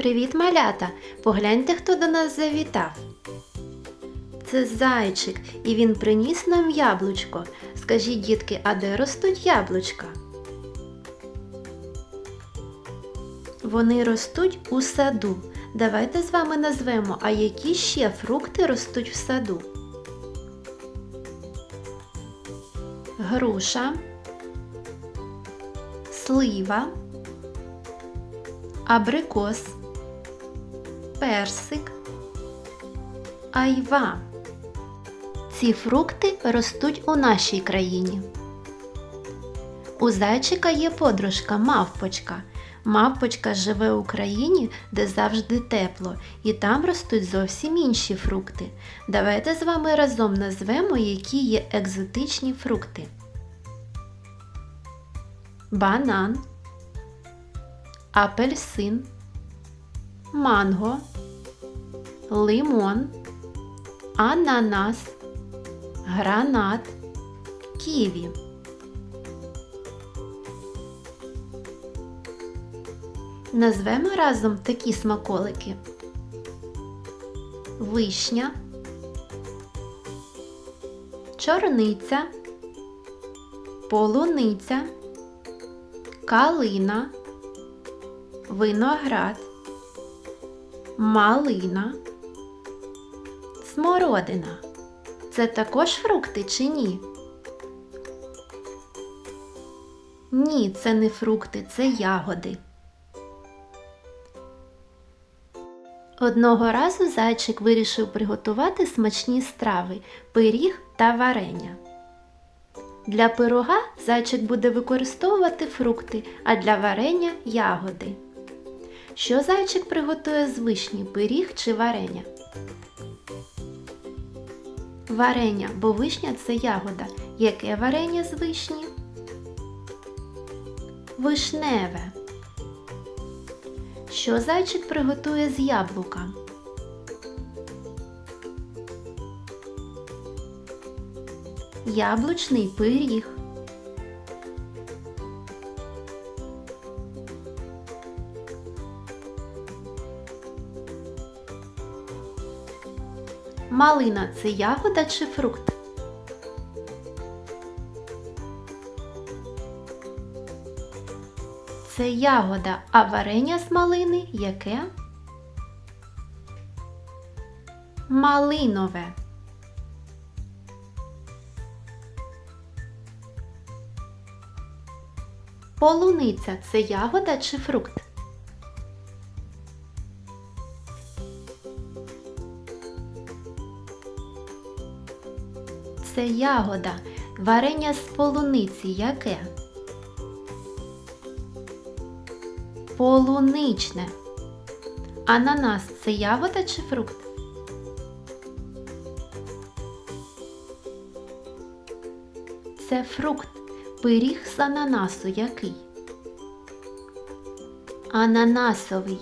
Привіт, малята! Погляньте, хто до нас завітав. Це зайчик, і він приніс нам яблучко. Скажіть, дітки, а де ростуть яблучка? Вони ростуть у саду. Давайте з вами назвемо, а які ще фрукти ростуть в саду. Груша, слива, абрикос, персик, айва. Ці фрукти ростуть у нашій країні. У зайчика є подружка мавпочка. Мавпочка живе у країні, де завжди тепло, і там ростуть зовсім інші фрукти. Давайте з вами разом назвемо, які є екзотичні фрукти. Банан, апельсин, манго, лимон, ананас, гранат, ківі. Назвемо разом такі смаколики. Вишня, чорниця, полуниця, калина, виноград, малина, смородина. Це також фрукти чи ні? Ні, це не фрукти, це ягоди. Одного разу зайчик вирішив приготувати смачні страви пиріг та варення. Для пирога зайчик буде використовувати фрукти, а для варення ягоди. Що зайчик приготує з вишні, пиріг чи варення? Варення, бо вишня це ягода. Яке варення з вишні? Вишневе. Що зайчик приготує з яблука? Яблучний пиріг. Малина це ягода чи фрукт? Це ягода, а варення з малини яке? Малинове. Полуниця це ягода чи фрукт? Це ягода. Варення з полуниці яке? Полуничне. Ананас це ягода чи фрукт? Це фрукт. Пиріг з ананасу який? Ананасовий.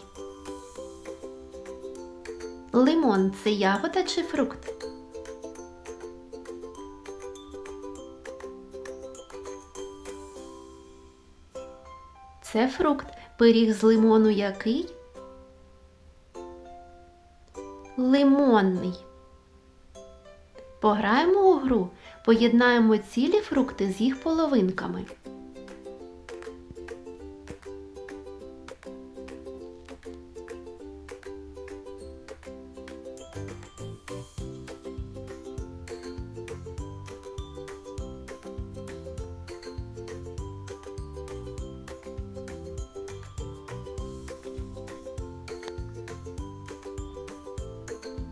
Лимон це ягода чи фрукт? Це фрукт. Пиріг з лимону який? Лимонний. Пограємо у гру. Поєднаємо цілі фрукти з їх половинками.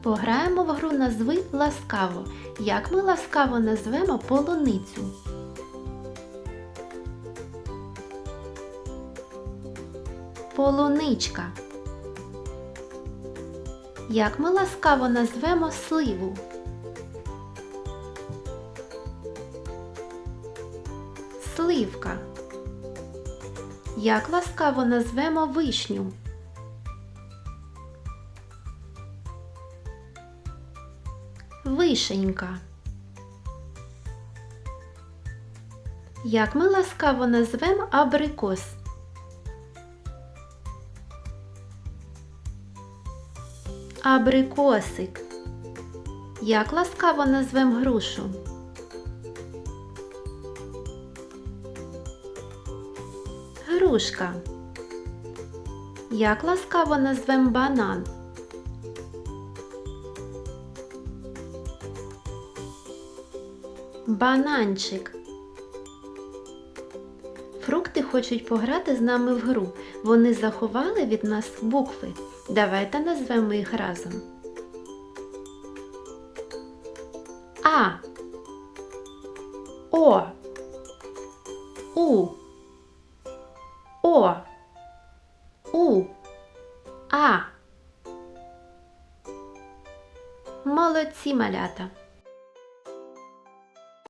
Пограємо в гру назви ласкаво. Як ми ласкаво назвемо полуницю? Полуничка. Як ми ласкаво назвемо сливу? Сливка. Як ласкаво назвемо вишню? Вишенька. Як ми ласкаво назвемо абрикос? Абрикосик. Як ласкаво назвем грушу? Грушка. Як ласкаво назвем банан? Бананчик. Фрукти хочуть пограти з нами в гру. Вони заховали від нас букви. Давайте назвемо їх разом. А. О. У. О. У. А. Молодці малята.